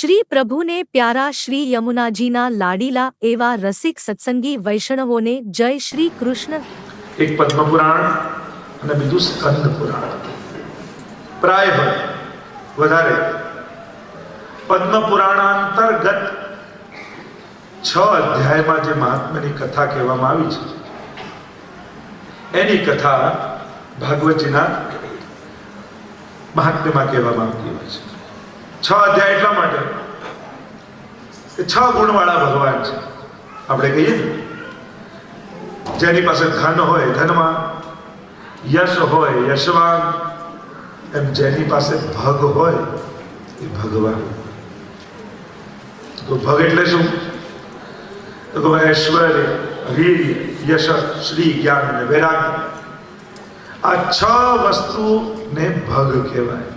શ્રી પ્રભુને પ્યારા શ્રી યમુનાજીના લાડીલા એવા રસિક સત્સંગી વૈષ્ણવોને જય શ્રી કૃષ્ણ. એક પદ્મપુરાણ અને બીજું સ્કંદ પુરાણ. પ્રાય વધારે. પદ્મ પુરાણાંતર્ગત છ અધ્યાયમાં જે મહાત્માની કથા કહેવામાં આવી છે. એની કથા ભાગવતજીના મહાત્મ્યમાં કહેવામાં આવતી હોય છે. છ અધ્યાય એટલા માટે. કે છ ગુણવાળા ભગવાન છે. આપણે કહીએ, જેની પાસે ધન હોય ધનમાં, યશ હોય યશવાન, એમ જેની પાસે ભગ હોય એ ભગવાન. તો ભગ એટલે શું? તો ઐશ્વર્ય વીર્ય યશ, શ્રી, જ્ઞાન અને વૈરાગ્ય. આ છ વસ્તુને ભગ કહેવાય.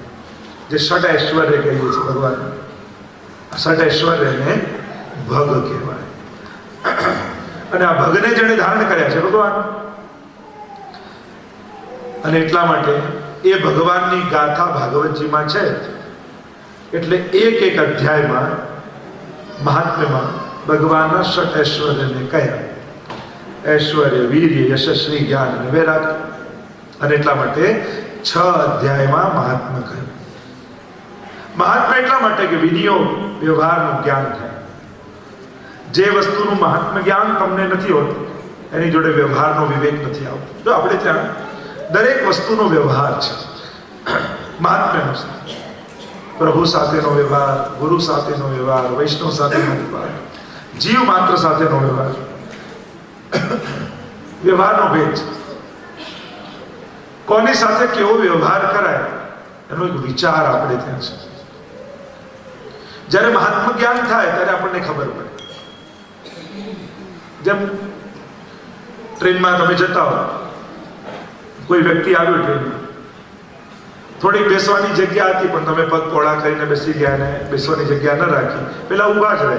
જે ષટ ઐશ્વર્ય કહીએ છીએ ભગવાન. ષટ ઐશ્વર્યને ભગ કહેવાય. અને આ ભગને જેણે ધારણ કર્યા છે ભગવાન. અને એટલા માટે એ ભગવાનની ગાથા ભાગવતજીમાં છે. એટલે એક એક અધ્યાયમાં મહાત્મ્યમાં ભગવાનના ષટ ઐશ્વર્યને કહ્યા. ઐશ્વર્ય વીર્ય યશસ્વી જ્ઞાન અને વૈરાગ. અને એટલા માટે છ અધ્યાયમાં મહાત્મા કહ્યું. મહાત્મા એટલા માટે કે વિધિઓ, વ્યવહારનું જ્ઞાન થાય જે વસ્તુનું મહાત્મ જ્ઞાન તમને નથી હોતું, એની જોડે વ્યવહારનો વિવેક નથી આવતો. જો આપણે ત્યાં દરેક વસ્તુનો વ્યવહાર છે. મહાત્મ્યનો પ્રભુ સાથેનો વ્યવહાર, ગુરુ સાથેનો વ્યવહાર, વૈષ્ણવ સાથેનો વ્યવહાર, જીવ માત્ર સાથેનો વ્યવહાર. વ્યવહારનો ભેદ છે. કોની સાથે કેવો વ્યવહાર કરાય, એનો એક વિચાર આપણે ત્યાં છે. જ્યારે મહાત્મ જ્ઞાન થાય ત્યારે આપણને ખબર પડે. જેમ ટ્રેનમાં તમે જતા હો, કોઈ વ્યક્તિ આવ્યો ટ્રેનમાં, થોડીક બેસવાની જગ્યા હતી, પણ તમે પગ પોળા કરીને બેસી ગયા ને બેસવાની જગ્યા ન રાખી. પેલા ઊભા જ રહે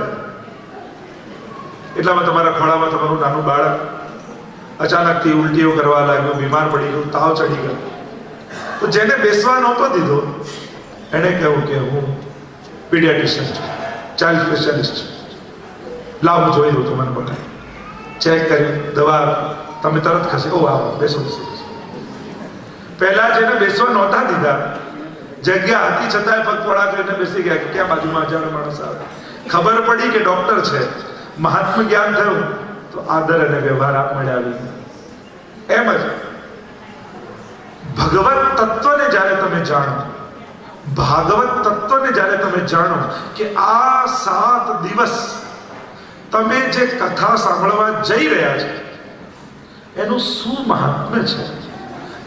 એટલામાં તમારા ખોળામાં તમારું નાનું બાળક અચાનકથી ઉલટીઓ કરવા લાગ્યું, બીમાર પડી ગયું, તાવ ચડી ગયો. તો જેને બેસવા નહોતો દીધો, એણે કહ્યું કે હું પીડિયાટિશિયન છું, ચાઇલ્ડ સ્પેશિયાલિસ્ટ છું. લાવો, જોઈ લો તમારે બોલાય ચેક કરી, દવા તમે તરત ખસે ઓ આવો, બેસો બેસો પહેલાં જેને બેસવા નહોતા દીધા, જગ્યા હતી, છતાંય પગ પોળા કરીને બેસી ગયા કે ક્યાં બાજુમાં હજારો માણસ આવે. ખબર પડી કે ડોક્ટર છે. મહાત્મ જ્ઞાન થયું, તો આદર અને વ્યવહાર આપ ગયો. એમ જ. ભગવત તત્વને જ્યારે તમે જાણો ભાગવત તત્વને જ્યારે તમે જાણો કે આ સાત દિવસ તમે જે કથા સાંભળવા જઈ રહ્યા છો, એનું શું મહાત્મ્ય છે?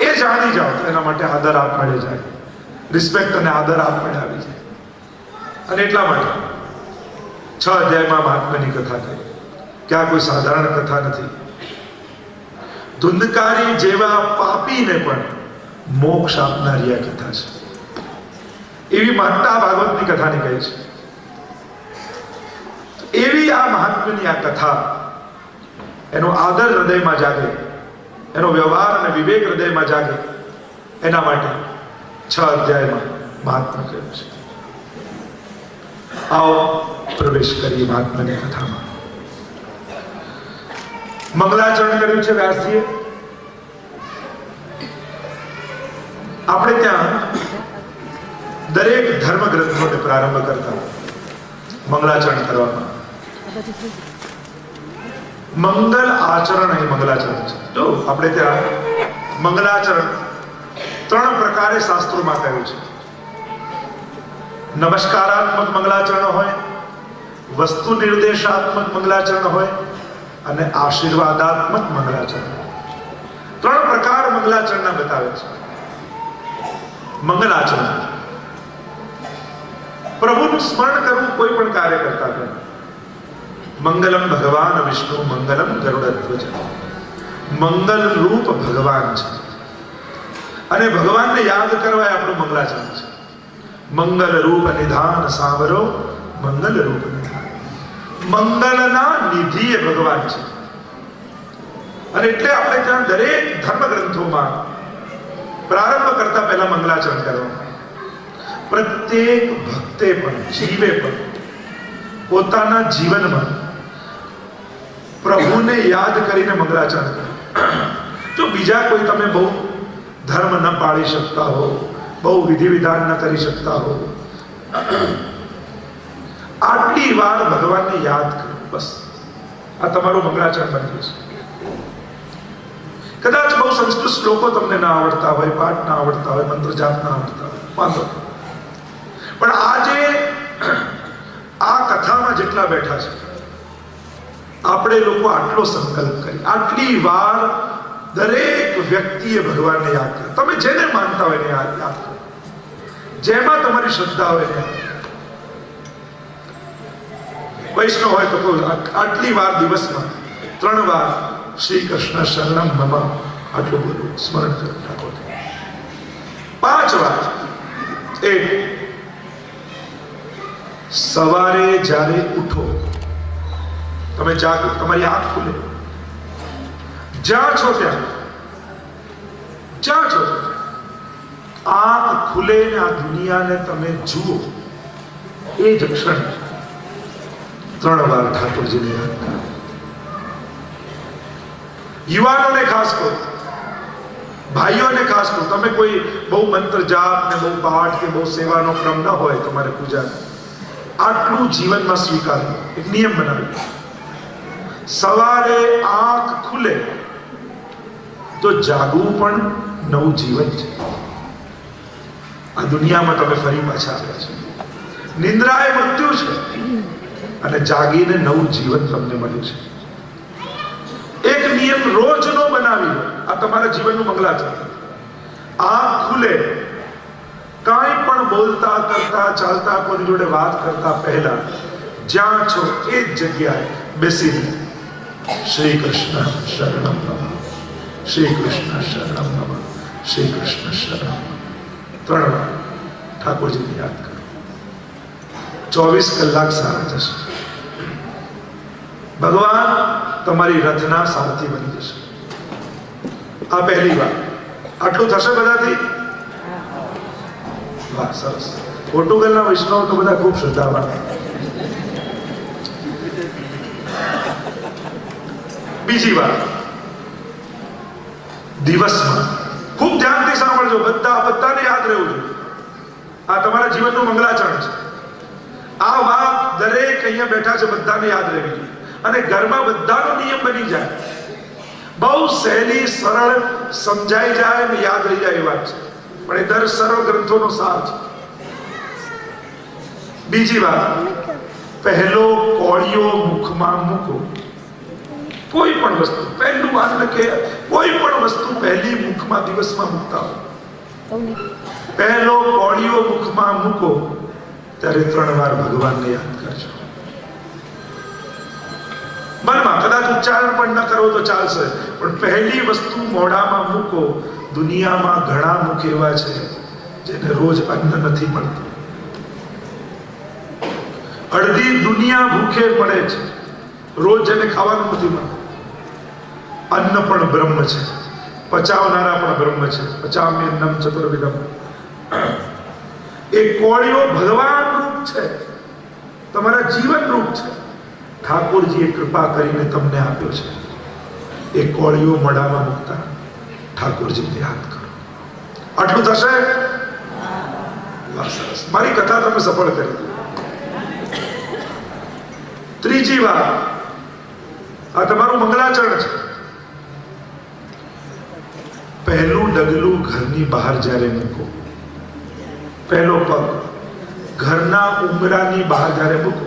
એ જાણી જાઓ, એના માટે આદર આપમેળે જાય. રિસ્પેક્ટ અને આદર આપમેળે આવી જાય. અને એટલા માટે છ અધ્યાયમાં મહાત્મ્યની કથા થઈ. કે આ કોઈ સાધારણ કથા નથી. ધુંધકારી જેવા પાપીને પણ મોક્ષ આપનારી આ કથા છે. એવી માનતા ભાગવતની કથાને કહી છે. એવી આ મહાત્મ્યની આ કથા એનો આદર હૃદયમાં જાગે, એનો વ્યવહાર અને વિવેક હૃદયમાં જાગે, એના માટે છ અધ્યાયમાં મહાત્મા કહ્યું છે. આવો પ્રવેશ કરીએ મહાત્માની કથામાં. મંગલાચરણ કર્યું છે વ્યાસજીએ. આપણે ત્યાં દરેક ધર્મ ગ્રંથોને પ્રારંભ કરતા મંગળાચરણ કરવામાં. મંગલ આચરણ એ મંગલાચરણ છે. જો આપણે ત્યાં મંગલાચરણ ત્રણ પ્રકારે શાસ્ત્રોમાં કહ્યું છે. નમસ્કારાત્મક મંગલાચરણ હોય, વસ્તુ નિર્દેશાત્મક મંગલાચરણ હોય અને આશીર્વાદાત્મક મંગલાચરણ. ત્રણ પ્રકાર મંગલાચરણના બતાવે છે. મંગલાચરણ. પ્રભુનું સ્મરણ કરવું કોઈ પણ કાર્ય કરતા પહેલા મંગલમ ભગવાન વિષ્ણુ, મંગલમ ગરુડધ્વજ મંગલ રૂપ ભગવાન છે. અને ભગવાનને યાદ કરવા આપણું મંગલાચરણ છે. મંગલ રૂપ નિધાન સાવરો, મંગલ રૂપ નિધાન. મંગલના નિધિ એ ભગવાન છે. અને એટલે આપણે ત્યાં દરેક ધર્મ ગ્રંથોમાં પ્રારંભ કરતા પહેલા મંગલાચરણ કરવા પ્રત્યેક ભક્તે પણ, જીવે પણ. પોતાના જીવનમાં પ્રભુને યાદ કરીને મંગળાચરણ કરે. જો બીજા કોઈ તમે બહુ ધર્મ ન પાળી શકતા હો, બહુ વિધિ વિધાન ન કરી શકતા હો, આટલી વાર ભગવાનને યાદ કરો, બસ. આ તમારું મંગળાચરણ બની જશે કદાચ બહુ સંસ્કૃત શ્લોકો તમને ના આવડતા હોય, પાઠ ના આવડતા હોય, મંત્ર જાપ ના આવડતા હોય, વાંધો. પણ આજે આ કથામાં જેટલા બેઠા છે, આપણે લોકો આટલો સંકલ્પ કરી. આટલી વાર દરેક વ્યક્તિએ ભગવાનને યાદ કર્યો. તમે જેને માનતા હોય એને યાદ યાદ જેમાં તમારી શ્રદ્ધા હોય એને વૈષ્ણવ હોય તો આટલી વાર દિવસમાં ત્રણ વાર શ્રી કૃષ્ણ શરણમ મમ આટલું બધું સ્મરણ કરો ઠાકોર પાંચ વાર. એક સવારે જ્યારે ઉઠો, તમે જાગો, તમારી આંખ ખુલે. જ્યાં છો ત્યાં, જ્યાં છો. આંખ ખુલે ને આ દુનિયાને તમે જુઓ. એ જ ક્ષણ ત્રણ વાર ઠાકોરજીને યાદ યુવાનોને ખાસ કરો, ભાઈઓને ખાસ કરો. તમે કોઈ બહુ મંત્ર જાપ ને બહુ પાઠ કે બહુ સેવાનો ક્રમ ન હોય તમારે પૂજા આટલું જીવનમાં સ્વીકાર્યું એક નિયમ બનાવ્યો સવારે આંખ ખુલે તો જાગવું પણ નવું જીવન છે. આ દુનિયામાં તમે ફરી પાછા આવ્યા છો. નિંદ્રા એ મૃત્યુ છે અને જાગીને નવું જીવન તમને મળ્યું છે. એક નિયમ રોજનો બનાવી આ તમારા જીવનનું મંગલાચરણ. આંખ ખુલે બોલતા કરતા ચાલતા કોની જોડે વાત કરતા પહેલા જ્યાં છો એ જ જગ્યાએ બેસીને શ્રી કૃષ્ણ શરણમ નમઃ શ્રી કૃષ્ણ શરણમ નમઃ શ્રી કૃષ્ણ શરણમ નમઃ. ત્રણ વાર ઠાકોરજીને યાદ કરો ચોવીસ કલાક સારા જશે ભગવાન તમારી રથના સારથી બની જશે આ પહેલી વાર આટલું થશે બધાથી વાહ સરસ. પોર્ટુગલના વૈષ્ણવ તો બધા ખૂબ શ્રદ્ધાવાન. બીજી વાત. દિવસમાં. ખૂબ ધ્યાનથી સાંભળજો, બધા બધાને યાદ રહેવું જોઈએ. આ તમારા જીવનનું મંગલાચરણ છે. આ વાત દરેક અહીંયા બેઠા છે, બધાને યાદ રહેવી જોઈએ. અને ઘરમાં બધાનો નિયમ બની જાય. બહુ સહેલી, સરળ, સમજાઈ જાય અને યાદ રહી જાય એ વાત છે. પણ એ દર સર્વ ગ્રંથોનો સાર છે. બીજી વાત, પહેલો કોળિયો મુખમાં મૂકો. કોઈ પણ વસ્તુ, પહેલું અન્ન કે કોઈ પણ વસ્તુ પહેલી મુખમાં દિવસમાં મૂકતા હો પહેલો કોળિયો મુખમાં મૂકો, ત્યારે ત્રણ વાર ભગવાનને યાદ કરજો. મનમાં કદાચ ઉચ્ચારણ પણ ન કરો તો ચાલશે, પણ પહેલી વસ્તુ મોઢામાં મૂકો દુનિયામાં ઘણા મુખ એવા છે જેને રોજ અન્ન નથી મળતું. અડધી દુનિયા ભૂખે પડે છે. રોજ જેને ખાવાનું નથી મળતું. અન્ન પણ બ્રહ્મ છે. પચાવનારા પણ બ્રહ્મ છે. પચાવ્યન્નમ ચતુર્વિધમ. એ કોળીઓ ભગવાન રૂપ છે. તમારા જીવન રૂપ છે. ઠાકોરજીએ કૃપા કરીને તમને આપ્યો છે. એ કોળીઓ મડામાં મૂકતા. ઠાકોરજીને યાદ કરો આટલું થશે વાહ, સરસ મારી કથા તમે સફળ કરી દીધી ત્રીજી વાત આ તમારું મંગલાચરણ છે પહેલું ડગલું ઘરની બહાર જ્યારે મૂકો પહેલો પગ ઘરના ઉંબરાની બહાર જ્યારે મૂકો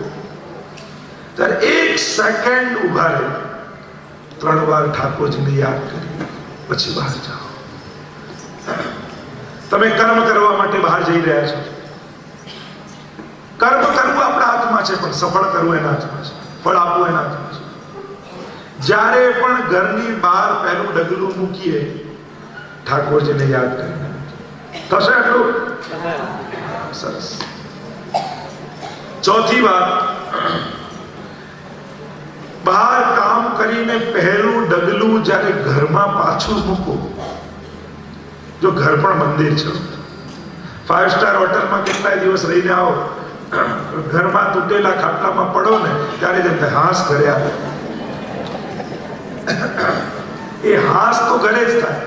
ત્યારે એક સેકન્ડ ઊભા રહે ત્રણ વાર ઠાકોરજીને યાદ કરી પછી બહાર જાઓ. તમે કર્મ કરવા માટે બહાર જઈ રહ્યા છો. કર્મ કરવું આપણા હાથમાં છે પણ સફળ કરવું એના હાથમાં છે. ફળ આપવું એના હાથમાં છે. જ્યારે પણ ઘરની બહાર પહેલું ડગલું મૂકીએ ઠાકોરજીને યાદ કરીને થશે આટલું? સરસ. ચોથી વાત બહાર કામ પહેલું ડગલું જ્યારે ઘરમાં પાછું મૂકો, જો ઘર પણ મંદિર છે. ફાઈવ સ્ટાર હોટલમાં કેટલાય દિવસ રહીને આવો, ઘરમાં તૂટેલા ખાટલામાં પડો ને, ત્યારે જેમ હાશ ઘરે આવે. એ હાસ તો ઘરે જ થાય.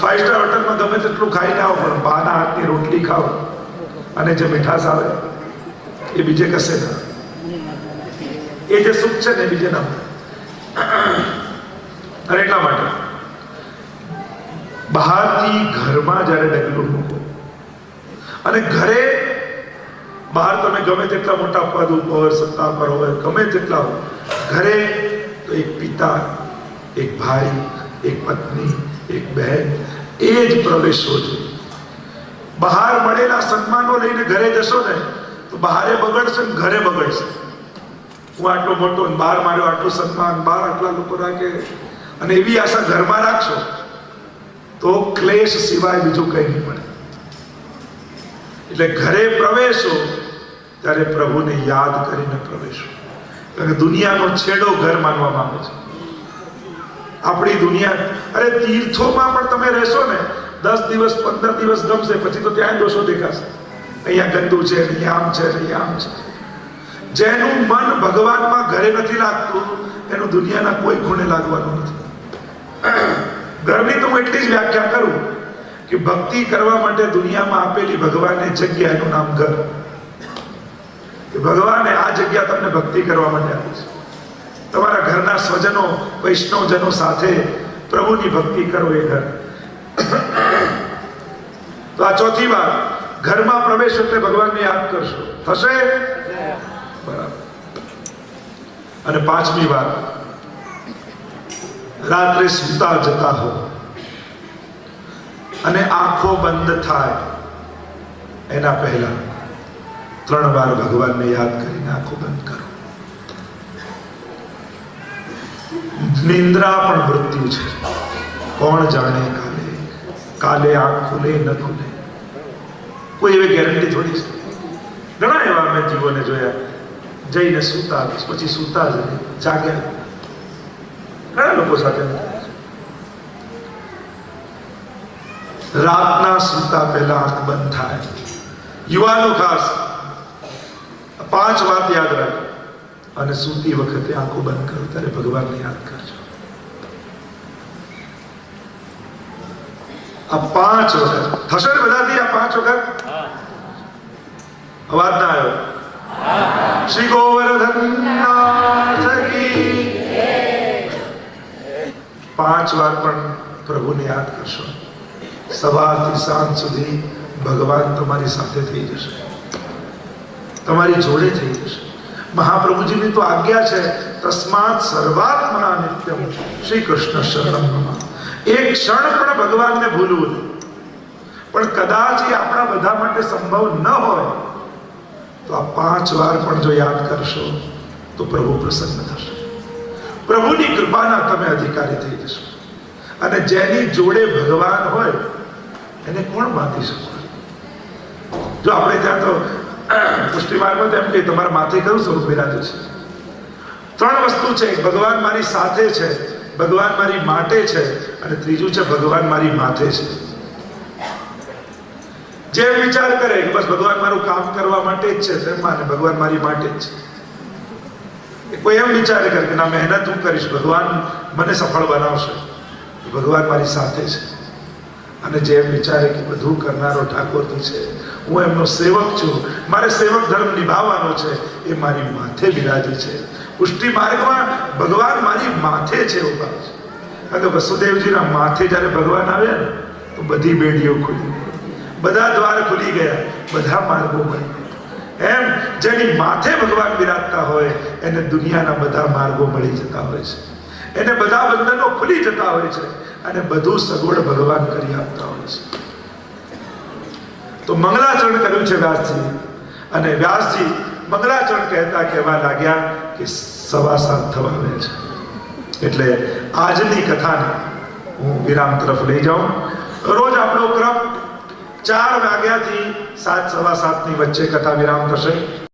ફાઇવ સ્ટાર હોટલમાં ગમે તેટલું ખાઈને આવો, પણ બાના હાથની રોટલી ખાઓ, અને જે મીઠાશ આવે, એ બીજે કશે ના. એ જે સુખ છે ને બીજે ના અને એટલા માટે બહારથી ઘરમાં જ્યારે ડગલું મૂકો, અને ઘરે બહાર તમે ગમે તેટલા મોટા પદ ઉપર, સત્તા પર હોય, ગમે તેટલા હોય, ઘરે તો એક પિતા, એક ભાઈ, એક પત્ની, એક બહેન, એ જ પ્રવેશો છે. બહાર મળેલા સન્માનો લઈને ઘરે જશો ને, તો બહારે બગડશે ને ઘરે બગડશે. હું આટલો મોટો બહાર માર્યો, આટલું સન્માન બહાર આટલા લોકો રાખે. અને એવી આશા ઘરમાં રાખશો, તો ક્લેશ સિવાય બીજું કંઈ નહીં મળે. એટલે ઘરે પ્રવેશો, ત્યારે પ્રભુને યાદ કરીને પ્રવેશો. કારણ કે દુનિયાનો છેડો ઘર માનવામાં આવે છે. આપણી દુનિયા, અરે તીર્થોમાં પણ તમે રહેશો ને, દસ દિવસ, પંદર દિવસ ગમશે, પછી તો ત્યાં દોષો દેખાશે. અહીંયા ગંદુ છે, અહીંયા આમ છે, અહીંયા આમ છે. જેનું મન ભગવાનમાં ઘરે નથી લાગતું, એનું દુનિયાના કોઈ ખૂણે લાગવાનું નથી. ઘરની તો હું એટલી જ વ્યાખ્યા કરું કે ભક્તિ કરવા માટે દુનિયામાં આપેલી ભગવાનની જગ્યા એનું નામ ઘર. કે ભગવાને આ જગ્યા તમને ભક્તિ કરવા માટે આપી છે. તમારા ઘરના સ્વજનો, વૈષ્ણવજનો સાથે પ્રભુની ભક્તિ કરો એ ઘર. તો આ ચોથી વાર ઘરમાં પ્રવેશ એટલે ભગવાનને યાદ કરશો. થશે અને પાંચમી વાર રાત્રે સૂતા જતા હો. અને આંખો બંધ થાય એના પહેલા ત્રણ વાર ભગવાનને યાદ કરીને આંખો બંધ કરો. નિંદ્રા પણ મૃત્યુ છે. કોણ જાણે કાલે? કાલે આંખ ખુલે, ન ખુલે? કોઈ એવી ગેરંટી થોડી છે? ઘણા એવા મેં જીવોને જોયા. જઈને સૂતા પછી સૂતા જ જાગ્યા ઘણા લોકો સાથે. રાતના સૂતા પહેલા આંખ બંધ થાય યુવાનો ખાસ પાંચ વાત યાદ રાખો અને સૂતી વખતે આંખો બંધ કરો ત્યારે ભગવાનને યાદ કરજો આ પાંચ વખત થશે ને બધાથી આ પાંચ વખત અવાજ ના આવ્યો શ્રી ગોવર્ધન પાંચ વાર પણ પ્રભુને યાદ કરશો. સવારથી સાંજ સુધી ભગવાન તમારી સાથે થઈ જશે. તમારી જોડે થઈ જશે. મહાપ્રભુજીની તો આજ્ઞા છે, તસ્માત સર્વાત્મના નિત્યમ શ્રી કૃષ્ણ શરણમ એક ક્ષણ પણ ભગવાનને ભૂલવું નહીં. પણ કદાચ એ આપણા બધા માટે સંભવ ન હોય તો આ પાંચ વાર પણ જો યાદ કરશો, તો પ્રભુ પ્રસન્ન થશે. પ્રભુની કૃપાના તમે અધિકારી થઈ જશો. અને જેની જોડે ભગવાન હોય, એને કોણ બાંધી શકો જો આપણે ત્યાં તો, પુષ્ટિ માર્ગમાં તો એમ કે તમારા માથે કયું સ્વરૂપ બિરાજે છે? ત્રણ વસ્તુ છે. ભગવાન મારી સાથે છે, ભગવાન મારી માટે છે, અને ત્રીજું છે, ભગવાન મારી માથે છે. જે વિચાર કરે કે બસ ભગવાન મારું કામ કરવા માટે જ છે તેમ માને ભગવાન મારી માટે જ છે. કોઈ એમ વિચારે કરે કે ના, મહેનત હું કરીશ, ભગવાન મને સફળ બનાવશે ભગવાન મારી સાથે છે. અને જે એમ વિચારે કે બધું કરનારો ઠાકોરજી છે, હું એમનો સેવક છું, મારે સેવક ધર્મ નિભાવવાનો છે, એ મારી માથે બિરાજી છે. પુષ્ટિ માર્ગમાં ભગવાન મારી માથે છે ઊભા કારણ કે વસુદેવજીના માથે જ્યારે ભગવાન આવ્યા ને, તો બધી બેડીઓ ખુલી. બધા દ્વાર ખુલી ગયા. બધા માર્ગો મળી ગયા. એમ જેની માથે ભગવાન બિરાજતા હોય, એને દુનિયાના બધા માર્ગો મળી જતા હોય છે. એને બધા બંધનો ખુલી જતા હોય છે અને બધું સગવડ ભગવાન કરી આપતા હોય છે. તો મંગલાચરણ કર્યું છે વ્યાસજી. અને વ્યાસજી મંગલાચરણ કહેતા કહેવા લાગ્યા કે સવા સાત થવા આવે છે. એટલે આજની કથાને હું વિરામ તરફ લઈ જાઉં. રોજ આપણો ક્રમ ચાર વાગ્યાથી સાત સવા સાતની વચ્ચે કથા વિરામ થશે.